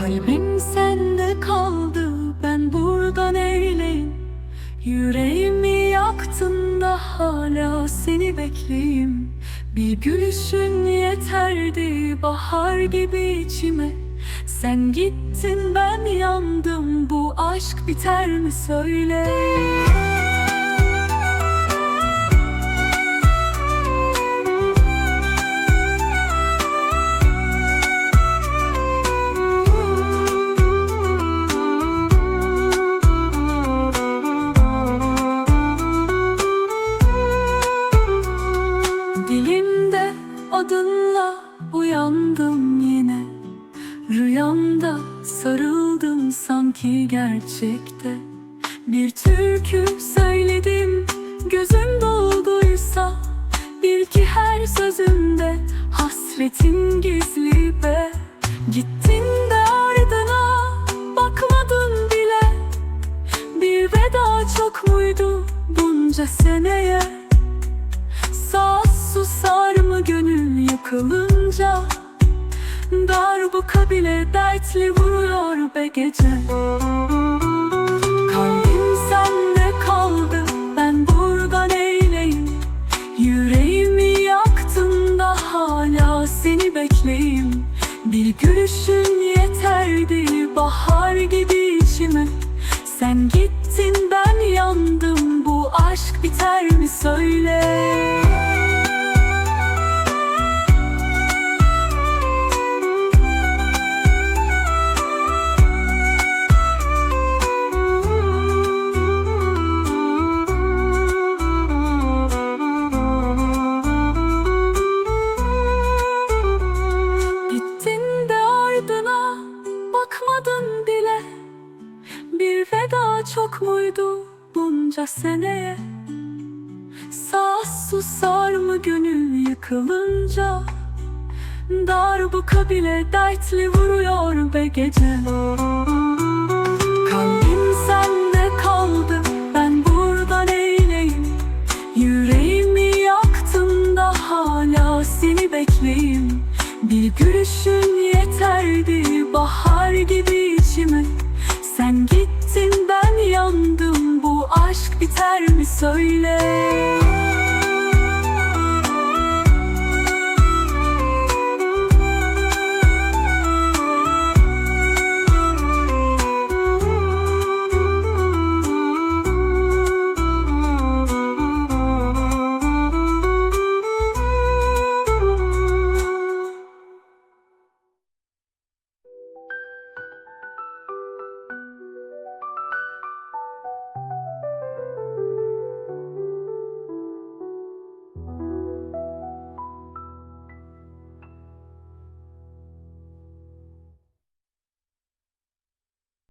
Kalbim sende kaldı ben burada neyleyim Yüreğimi yaktın da hala seni bekleyim Bir gülüşün yeterdi bahar gibi içime. Sen gittin ben yandım bu aşk biter mi söyle? Uyandım yine Rüyamda sarıldım sanki gerçekte. Bir türkü söyledim gözüm dolduysa Bil ki her sözümde hasretin gizli be. Gittin de ardına bakmadın bile. Bir veda çok muydu bunca seneye? Sağ susar mı gönül yıkılınca Darbuka bile dertli vuruyor be gece. Kalbim sende kaldı ben burada neyleyim? Yüreğimi yaktın da hala seni bekleyeyim. Bir gülüşün yeterdi bahar gibi içime. Sen gittin ben yandım bu aşk biter mi söyle çok muydu bunca seneye Sağ susar mı gönül yıkılınca? Darbuka bile dertli vuruyor be gece. Kalbim sende kaldı ben burada neyleyim? Yüreğimi yaktın da hala seni bekleyeyim. Bir gülüşün yeterdi bahar gibi içime söyle